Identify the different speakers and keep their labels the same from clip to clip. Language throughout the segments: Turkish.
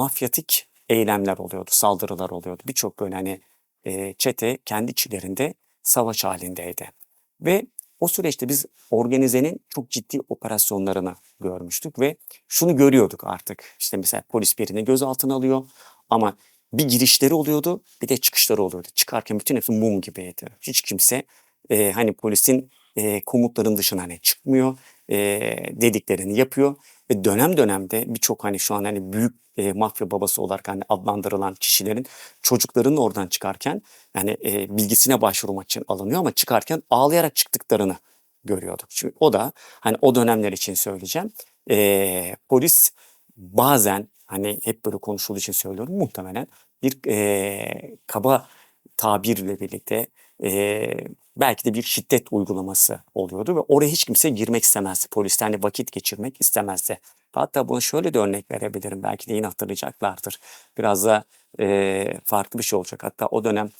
Speaker 1: mafyatik eylemler oluyordu, saldırılar oluyordu. Birçok böyle hani e, çete kendi içlerinde savaş halindeydi. Ve o süreçte biz organizenin çok ciddi operasyonlarını görmüştük ve şunu görüyorduk artık. İşte mesela polis birini gözaltına alıyor ama bir girişleri oluyordu bir de çıkışları oluyordu. Çıkarken bütün hepsi mum gibiydi. Hiç kimse e, hani polisin e, komutların dışına hani çıkmıyor e, dediklerini yapıyor ve dönem dönemde birçok hani şu an hani büyük e, mafya babası olarak hani adlandırılan kişilerin çocuklarının oradan çıkarken yani e, bilgisine başvurmak için alınıyor ama çıkarken ağlayarak çıktıklarını görüyorduk. Çünkü o da hani o dönemler için söyleyeceğim. E, polis bazen hani hep böyle konuşulduğu için söylüyorum muhtemelen bir e, kaba tabirle birlikte e, belki de bir şiddet uygulaması oluyordu ve oraya hiç kimse girmek istemezdi. Polis hani vakit geçirmek istemezdi. Hatta buna şöyle de örnek verebilirim. Belki de yine hatırlayacaklardır. Biraz da e, farklı bir şey olacak. Hatta o dönem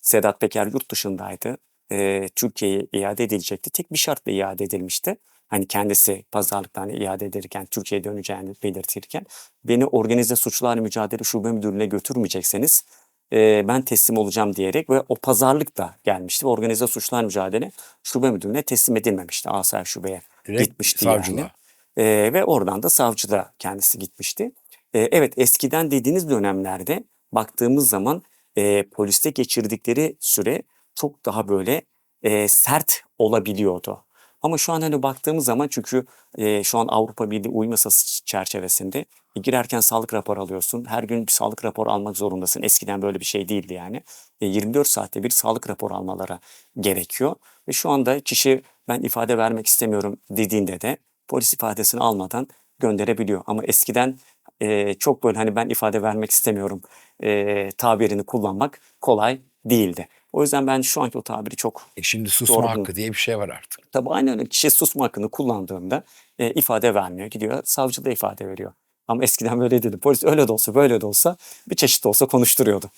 Speaker 1: Sedat Peker yurt dışındaydı. E, Türkiye'ye iade edilecekti. Tek bir şartla iade edilmişti. Hani kendisi pazarlıktan iade ederken Türkiye'ye döneceğini belirtirken beni organize suçlarla mücadele şube müdürlüğüne götürmeyecekseniz e, ben teslim olacağım diyerek ve o pazarlık da gelmişti. Organize suçlar mücadele şube müdürlüğüne teslim edilmemişti. Asayiş şubeye
Speaker 2: Direkt
Speaker 1: gitmişti
Speaker 2: savcılığa.
Speaker 1: yani. E, ve oradan da savcı da kendisi gitmişti. E, evet eskiden dediğiniz dönemlerde baktığımız zaman e, poliste geçirdikleri süre çok daha böyle e, sert olabiliyordu. Ama şu an hani baktığımız zaman çünkü e, şu an Avrupa Birliği uyum yasası çerçevesinde e, girerken sağlık raporu alıyorsun. Her gün sağlık raporu almak zorundasın. Eskiden böyle bir şey değildi yani. E, 24 saatte bir sağlık raporu almaları gerekiyor. Ve şu anda kişi ben ifade vermek istemiyorum dediğinde de polis ifadesini almadan gönderebiliyor. Ama eskiden e, çok böyle hani ben ifade vermek istemiyorum e, tabirini kullanmak kolay değildi. O yüzden ben şu anki o tabiri çok
Speaker 2: E şimdi susma
Speaker 1: Doğru.
Speaker 2: hakkı diye bir şey var artık.
Speaker 1: Tabii aynen öyle. Kişi susma hakkını kullandığında e, ifade vermiyor. Gidiyor savcı da ifade veriyor. Ama eskiden böyle değildi. Polis öyle de olsa böyle de olsa bir çeşit de olsa konuşturuyordu.